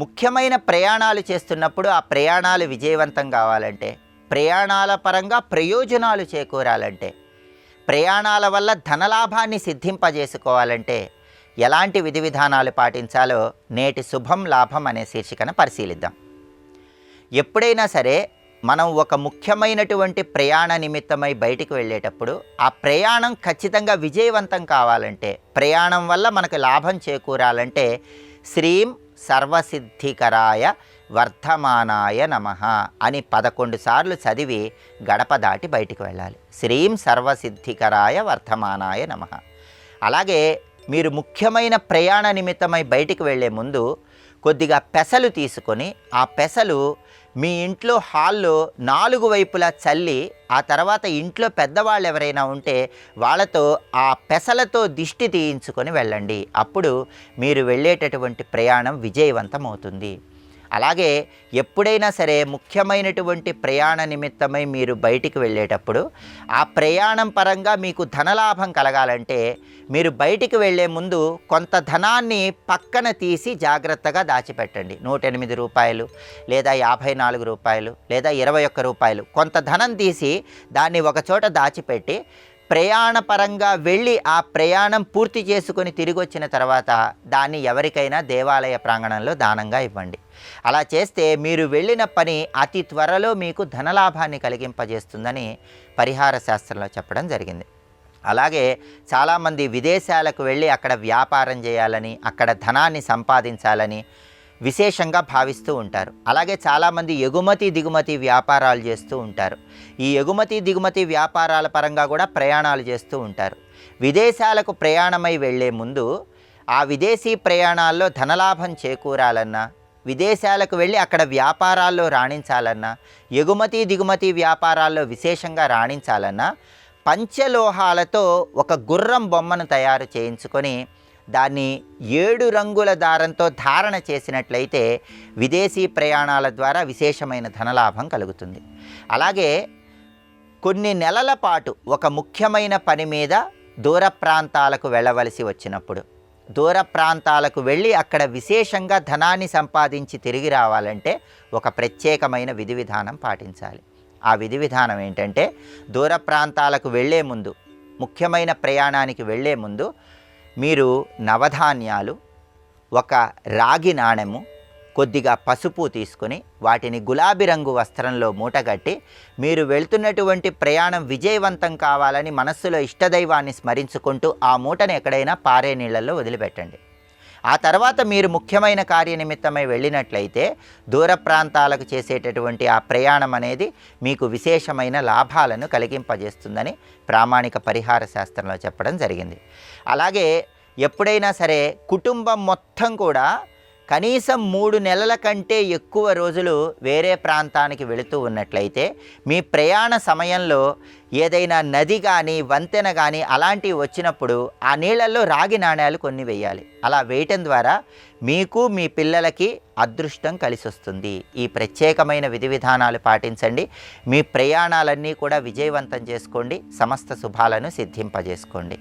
ముఖ్యమైన ప్రయాణాలు చేస్తున్నప్పుడు ఆ ప్రయాణాలు విజయవంతం కావాలంటే ప్రయాణాల పరంగా ప్రయోజనాలు చేకూరాలంటే ప్రయాణాల వల్ల ధనలాభాన్ని సిద్ధింపజేసుకోవాలంటే ఎలాంటి విధి విధానాలు పాటించాలో నేటి శుభం లాభం అనే శీర్షికను పరిశీలిద్దాం. ఎప్పుడైనా సరే మనం ఒక ముఖ్యమైనటువంటి ప్రయాణ నిమిత్తమై బయటికి వెళ్ళేటప్పుడు ఆ ప్రయాణం ఖచ్చితంగా విజయవంతం కావాలంటే ప్రయాణం వల్ల మనకు లాభం చేకూరాలంటే శ్రీం సర్వసిద్ధికరాయ వర్ధమానాయ నమ అని పదకొండు సార్లు చదివి గడప దాటి బయటికి వెళ్ళాలి. శ్రీం సర్వసిద్ధికరాయ వర్ధమానాయ నమ. అలాగే మీరు ముఖ్యమైన ప్రయాణ నిమిత్తమై బయటికి వెళ్ళే ముందు కొద్దిగా పెసలు తీసుకొని ఆ పెసలు మీ ఇంట్లో హాల్లో నాలుగు వైపులా చల్లి ఆ తర్వాత ఇంట్లో పెద్దవాళ్ళు ఎవరైనా ఉంటే వాళ్ళతో ఆ పెసలతో దిష్టి తీయించుకొని వెళ్ళండి. అప్పుడు మీరు వెళ్ళేటటువంటి ప్రయాణం విజయవంతం అవుతుంది అలాగే ఎప్పుడైనా సరే ముఖ్యమైనటువంటి ప్రయాణ నిమిత్తమై మీరు బయటికి వెళ్ళేటప్పుడు ఆ ప్రయాణం పరంగా మీకు ధనలాభం కలగాలంటే మీరు బయటికి వెళ్ళే ముందు కొంత ధనాన్ని పక్కన తీసి జాగ్రత్తగా దాచిపెట్టండి. నూట ఎనిమిది రూపాయలు లేదా యాభై నాలుగు రూపాయలు లేదా ఇరవై ఒక్క రూపాయలు కొంత ధనం తీసి దాన్ని ఒకచోట దాచిపెట్టి ప్రయాణపరంగా వెళ్ళి ఆ ప్రయాణం పూర్తి చేసుకొని తిరిగి వచ్చిన తర్వాత దాన్ని ఎవరికైనా దేవాలయ ప్రాంగణంలో దానంగా ఇవ్వండి. అలా చేస్తే మీరు వెళ్ళిన పని అతి త్వరలో మీకు ధనలాభాన్ని కలిగింపజేస్తుందని పరిహార శాస్త్రంలో చెప్పడం జరిగింది. అలాగే చాలామంది విదేశాలకు వెళ్ళి అక్కడ వ్యాపారం చేయాలని అక్కడ ధనాన్ని సంపాదించాలని విశేషంగా భావిస్తూ ఉంటారు. అలాగే చాలామంది ఎగుమతి దిగుమతి వ్యాపారాలు చేస్తూ ఉంటారు. ఈ ఎగుమతి దిగుమతి వ్యాపారాల పరంగా కూడా ప్రయాణాలు చేస్తూ ఉంటారు. విదేశాలకు ప్రయాణమై వెళ్ళే ముందు ఆ విదేశీ ప్రయాణాల్లో ధనలాభం చేకూరాలన్నా విదేశాలకు వెళ్ళి అక్కడ వ్యాపారాల్లో రాణించాలన్నా ఎగుమతి దిగుమతి వ్యాపారాల్లో విశేషంగా రాణించాలన్నా పంచలోహాలతో ఒక గుర్రం బొమ్మను తయారు చేయించుకొని దాన్ని ఏడు రంగుల దారంతో ధారణ చేసినట్లయితే విదేశీ ప్రయాణాల ద్వారా విశేషమైన ధనలాభం కలుగుతుంది. అలాగే కొన్ని నెలల పాటు ఒక ముఖ్యమైన పని మీద దూర ప్రాంతాలకు వెళ్ళవలసి వచ్చినప్పుడు దూర ప్రాంతాలకు వెళ్ళి అక్కడ విశేషంగా ధనాన్ని సంపాదించి తిరిగి రావాలంటే ఒక ప్రత్యేకమైన విధి విధానం పాటించాలి. ఆ విధి విధానం ఏంటంటే దూర ప్రాంతాలకు వెళ్ళే ముందు ముఖ్యమైన ప్రయాణానికి వెళ్ళే ముందు మీరు నవధాన్యాలు ఒక రాగి నాణెము కొద్దిగా పసుపు తీసుకొని వాటిని గులాబీ రంగు వస్త్రంలో మూటగట్టి మీరు వెళ్తున్నటువంటి ప్రయాణం విజయవంతం కావాలని మనస్సులో ఇష్టదైవాన్ని స్మరించుకుంటూ ఆ మూటను ఎక్కడైనా పారే నీళ్ళల్లో వదిలిపెట్టండి. ఆ తర్వాత మీరు ముఖ్యమైన కార్యనిమిత్తమై వెళ్ళినట్లయితే దూర ప్రాంతాలకు చేసేటటువంటి ఆ ప్రయాణం అనేది మీకు విశేషమైన లాభాలను కలిగింపజేస్తుందని ప్రామాణిక పరిహార శాస్త్రంలో చెప్పడం జరిగింది. అలాగే ఎప్పుడైనా సరే కుటుంబం మొత్తం కూడా కనీసం మూడు నెలల కంటే ఎక్కువ రోజులు వేరే ప్రాంతానికి వెళుతూ ఉన్నట్లయితే మీ ప్రయాణ సమయంలో ఏదైనా నది కానీ వంతెన కానీ అలాంటివి వచ్చినప్పుడు ఆ నీళ్ళల్లో రాగి నాణ్యాలు కొన్ని వేయాలి. అలా వేయటం ద్వారా మీకు మీ పిల్లలకి అదృష్టం కలిసి వస్తుంది ఈ ప్రత్యేకమైన విధి విధానాలు పాటించండి. మీ ప్రయాణాలన్నీ కూడా విజయవంతం చేసుకోండి. సమస్త శుభాలను సిద్ధింపజేసుకోండి.